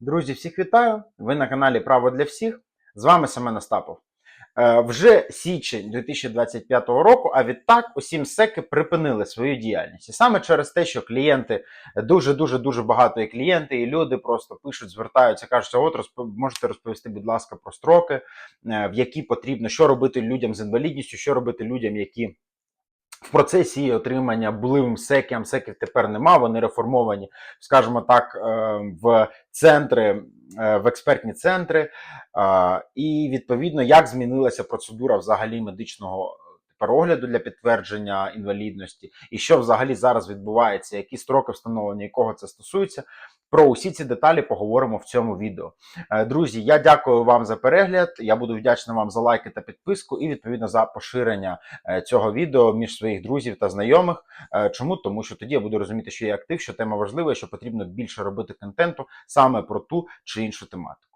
Друзі, всіх вітаю! Ви на каналі Право для всіх. З вами Семен Остапов. Е, Вже січень 2025 року, а відтак усі МСЕКи припинили свою діяльність. І саме через те, що клієнти дуже дуже дуже багато і клієнти, і люди просто пишуть, звертаються, кажуть, от розп- можете розповісти, будь ласка, про строки, е, в які потрібно, що робити людям з інвалідністю, що робити людям, які. В процесі отримання були МСЕКи, МСЕКів тепер нема, вони реформовані, скажімо так, е, в центри, е, в експертні центри. І відповідно, як змінилася процедура взагалі медичного тепер огляду для підтвердження інвалідності, і що взагалі зараз відбувається, які строки встановлення, і кого це стосується. Про усі ці деталі поговоримо в цьому відео. Е, Друзі, я дякую вам за перегляд. Я буду вдячний вам за лайки та підписку, і відповідно за поширення е, цього відео між своїх друзів та знайомих. Е, Чому? Тому що тоді я буду розуміти, що є актив, що тема важлива, що потрібно більше робити контенту саме про ту чи іншу тематику.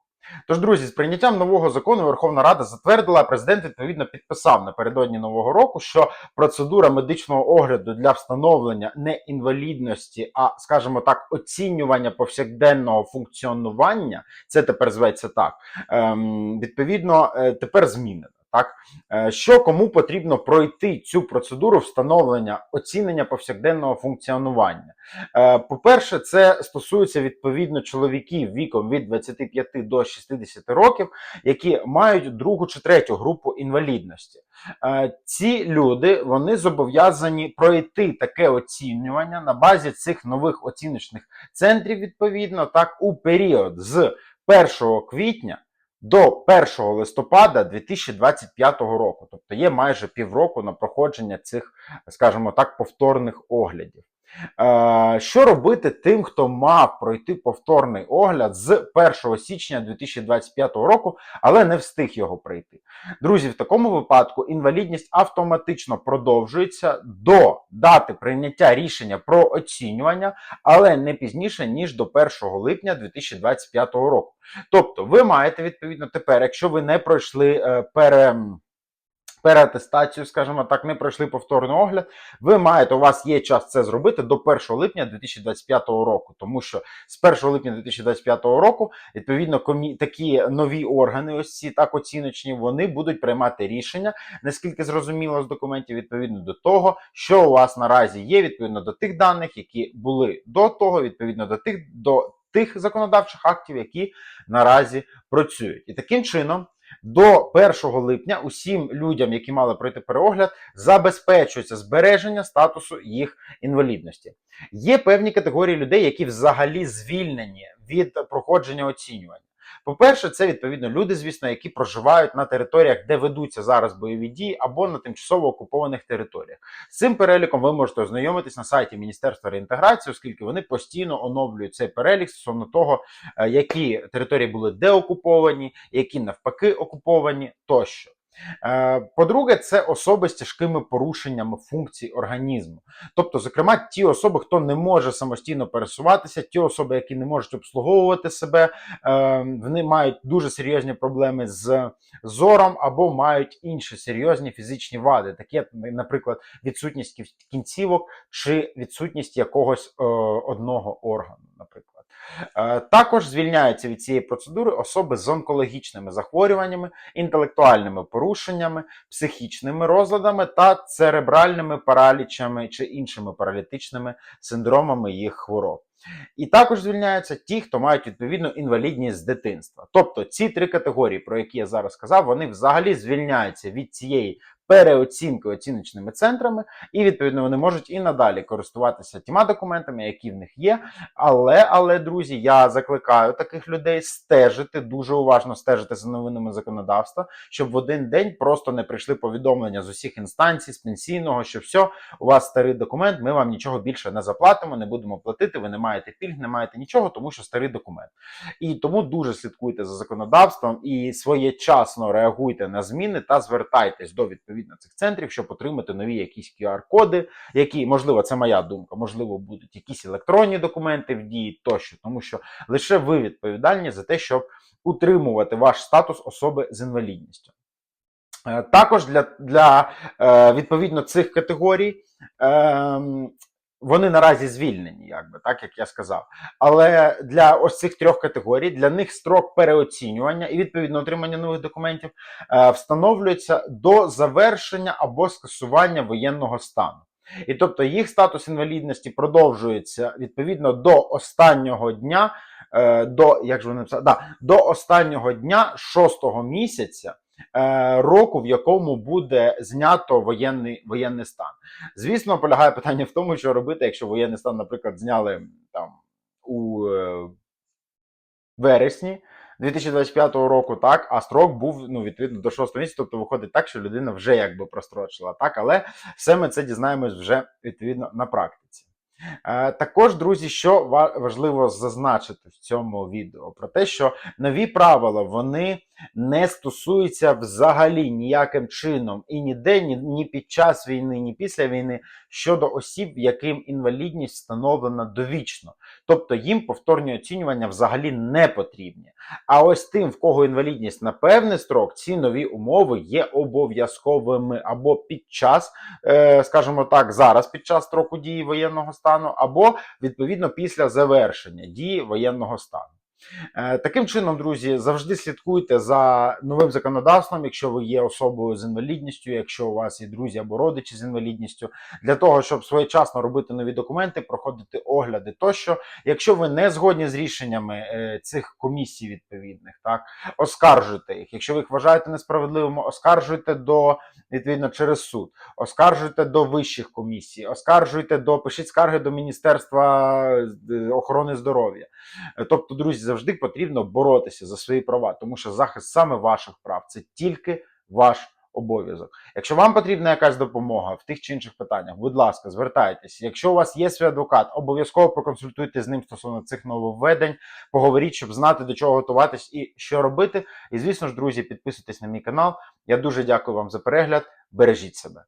Тож, друзі, з прийняттям нового закону Верховна Рада затвердила, а президент відповідно підписав напередодні нового року, що процедура медичного огляду для встановлення не інвалідності, а скажімо так, оцінювання повсякденного функціонування, це тепер зветься так. Ем, відповідно, е, тепер змінено. Так, Е, що кому потрібно пройти цю процедуру встановлення оцінення повсякденного функціонування? Е, По-перше, це стосується відповідно чоловіків віком від 25 до 60 років, які мають другу чи третю групу інвалідності. Е, Ці люди вони зобов'язані пройти таке оцінювання на базі цих нових оціночних центрів, відповідно, так у період з 1 квітня до 1 листопада 2025 року. Тобто є майже півроку на проходження цих, скажімо так, повторних оглядів. Е, Що робити тим, хто мав пройти повторний огляд з 1 січня 2025 року, але не встиг його пройти? Друзі, в такому випадку інвалідність автоматично продовжується до дати прийняття рішення про оцінювання, але не пізніше ніж до 1 липня 2025 року. Тобто, ви маєте відповідно тепер, якщо ви не пройшли е, пере. Переатестацію, скажімо так, не пройшли повторний огляд. Ви маєте, у вас є час це зробити до 1 липня 2025 року, тому що з 1 липня 2025 року, відповідно, комі... такі нові органи, ось ці так оціночні, вони будуть приймати рішення, наскільки зрозуміло з документів, відповідно до того, що у вас наразі є, відповідно до тих даних, які були до того, відповідно до тих до тих законодавчих актів, які наразі працюють, і таким чином. До 1 липня усім людям, які мали пройти переогляд, забезпечується збереження статусу їх інвалідності. Є певні категорії людей, які взагалі звільнені від проходження оцінювання. По-перше, це відповідно люди, звісно, які проживають на територіях, де ведуться зараз бойові дії, або на тимчасово окупованих територіях. З цим переліком ви можете ознайомитись на сайті Міністерства реінтеграції, оскільки вони постійно оновлюють цей перелік стосовно того, е, які території були деокуповані, які навпаки окуповані тощо. Е, По-друге, це особи з тяжкими порушеннями функцій організму. Тобто, зокрема, ті особи, хто не може самостійно пересуватися, ті особи, які не можуть обслуговувати себе, е, вони мають дуже серйозні проблеми з зором або мають інші серйозні фізичні вади, такі, наприклад, відсутність кінцівок чи відсутність якогось е, одного органу, наприклад. Е, Також звільняються від цієї процедури особи з онкологічними захворюваннями, інтелектуальними порушеннями, психічними розладами та церебральними паралічами чи іншими паралітичними синдромами їх хвороб. І також звільняються ті, хто мають відповідну інвалідність з дитинства. Тобто ці три категорії, про які я зараз сказав, вони взагалі звільняються від цієї переоцінки оціночними центрами, і відповідно вони можуть і надалі користуватися тіма документами, які в них є. Але, але, друзі, я закликаю таких людей стежити, дуже уважно стежити за новинами законодавства, щоб в один день просто не прийшли повідомлення з усіх інстанцій, з пенсійного, що все, у вас старий документ, ми вам нічого більше не заплатимо, не будемо платити, ви не маєте пільг, не маєте нічого, тому що старий документ. І тому дуже слідкуйте за законодавством і своєчасно реагуйте на зміни та звертайтесь до відповідно цих центрів, щоб отримати нові якісь QR-коди, які, можливо, це моя думка, можливо, будуть якісь електронні документи в дії тощо, тому що лише ви відповідальні за те, щоб утримувати ваш статус особи з інвалідністю. Е, Також для, для е, відповідно цих категорій ем, вони наразі звільнені, якби так як я сказав. Але для ось цих трьох категорій для них строк переоцінювання і відповідно отримання нових документів е, встановлюється до завершення або скасування воєнного стану. І тобто їх статус інвалідності продовжується відповідно до останнього дня, е, до як же вони написали, да, до останнього дня шостого місяця. Е, Року, в якому буде знято воєнний воєнний стан. Звісно, полягає питання в тому, що робити, якщо воєнний стан, наприклад, зняли там у е, вересні 2025 року, так, а строк був ну, відповідно до 6 місяця, тобто виходить так, що людина вже якби прострочила, так, але все ми це дізнаємось вже відповідно на практиці. Е, також, друзі, що важливо зазначити в цьому відео про те, що нові правила вони не стосуються взагалі ніяким чином і ніде, ні, ні під час війни, ні після війни щодо осіб, яким інвалідність встановлена довічно. Тобто їм повторні оцінювання взагалі не потрібні. А ось тим, в кого інвалідність на певний строк, ці нові умови є обов'язковими або під час, е, скажімо так, зараз під час строку дії воєнного стану, або відповідно після завершення дії воєнного стану. Е, Таким чином, друзі, завжди слідкуйте за новим законодавством, якщо ви є особою з інвалідністю, якщо у вас є друзі або родичі з інвалідністю, для того, щоб своєчасно робити нові документи, проходити огляди тощо. Якщо ви не згодні з рішеннями е, цих комісій відповідних, так оскаржуйте їх. Якщо ви їх вважаєте несправедливими, оскаржуйте до відповідно через суд, оскаржуйте до вищих комісій, оскаржуйте до пишіть скарги до Міністерства охорони здоров'я. Е, Тобто, друзі, завжди потрібно боротися за свої права, тому що захист саме ваших прав це тільки ваш обов'язок. Якщо вам потрібна якась допомога в тих чи інших питаннях, будь ласка, звертайтеся. Якщо у вас є свій адвокат, обов'язково проконсультуйте з ним стосовно цих нововведень, поговоріть, щоб знати до чого готуватись і що робити. І звісно ж, друзі, підписуйтесь на мій канал. Я дуже дякую вам за перегляд. Бережіть себе.